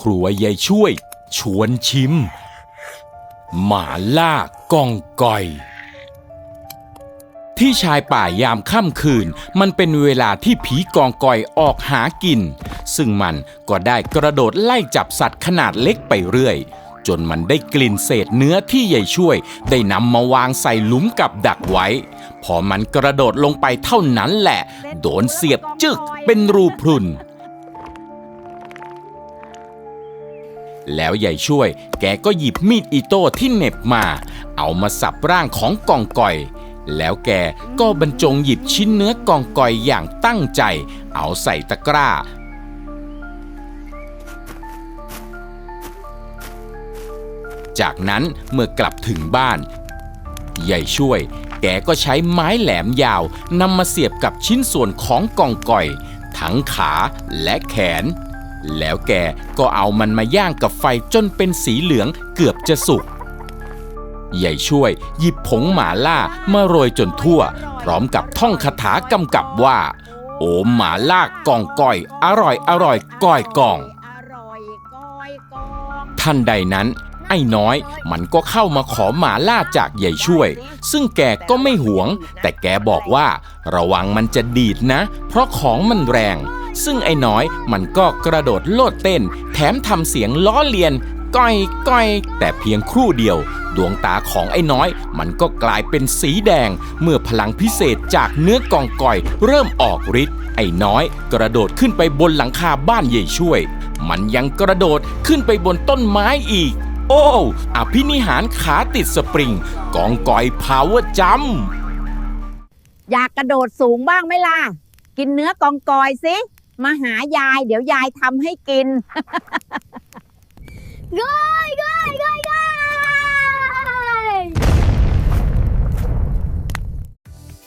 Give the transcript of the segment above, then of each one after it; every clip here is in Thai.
ครัวยายช่วย ชวนชิม หมาล่ากองก่อย ที่ชายป่ายามค่ำคืน มันเป็นเวลาที่ผีกองก่อยออกหากิน ซึ่งมันก็ได้กระโดดไล่จับสัตว์ขนาดเล็กไปเรื่อย จนมันได้กลิ่นเศษเนื้อที่ใหญ่ช่วย ได้นำมาวางใส่หลุมกับดักไว้พอมันกระโดดลงไปเท่านั้นแหละ โดนเสียบจึกเป็นรูพรุน แล้วใหญ่ช่วย แกก็หยิบมีดอิโต้ที่เหน็บมา เอามาสับร่างของกองก่อย แล้วแกก็บรรจงหยิบชิ้นเนื้อกองก่อยอย่างตั้งใจ เอาใส่ตะกร้า จากนั้นเมื่อกลับถึงบ้านใหญ่ช่วย แกก็ใช้ไม้แหลมยาวนำมาเสียบกับชิ้นส่วนของกองก่อย ทั้งขาและแขน แล้วแกก็เอามันมาย่างกับไฟจนเป็นสีเหลืองเกือบจะสุกใหญ่ช่วยหยิบผงหมาล่ามาโรยจนทั่ว พร้อมกับท่องคาถากำกับว่า โอมหมาล่ากองก้อย อร่อยอร่อยก้อยกองอร่อยก้อยกองทันใดนั้น ไอ้น้อย มันก็เข้ามาขอหมาล่าจากใหญ่ช่วย ซึ่งแกก็ไม่หวง แต่แกบอกว่า ระวังมันจะดีดนะ เพราะของมันแรง ซึ่งไอ้น้อยมันก็กระโดดโลดเต้น แถมทำเสียงล้อเลียนก้อยก้อยแต่เพียงครู่เดียว ดวงตาของไอ้น้อย มันก็กลายเป็นสีแดง เมื่อพลังพิเศษจากเนื้อกองก่อย เริ่มออกฤทธิ์ไอ้น้อย กระโดดขึ้นไปบนหลังคาบ้านใหญ่ช่วย มันยังกระโดดขึ้นไปบนต้นไม้อีก โอ้อภินิหารขาติดสปริง กองกอยพาวเวอร์จัมอยากกระโดดสูงบ้างไหมล่ะ กินเนื้อกองกอยสิ มาหายาย เดี๋ยวยายทำให้กินก้อยก้อยก้อยก้อย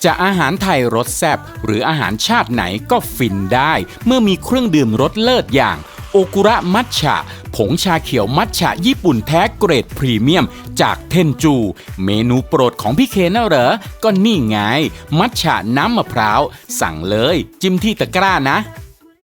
จะอาหารไทยรสแซ่บหรืออาหารชาติไหนก็ฟินได้ เมื่อมีเครื่องดื่มรสเลิศอย่าง โอกุระมัทฉะ ผงชาเขียวมัทฉะญี่ปุ่นแท้เกรดพรีเมียม จากเทนจู เมนูโปรดของพี่เคนนะเหรอ ก็นี่ไง มัทฉะน้ำมะพร้าว สั่งเลย จิ้มที่ตะกร้านะ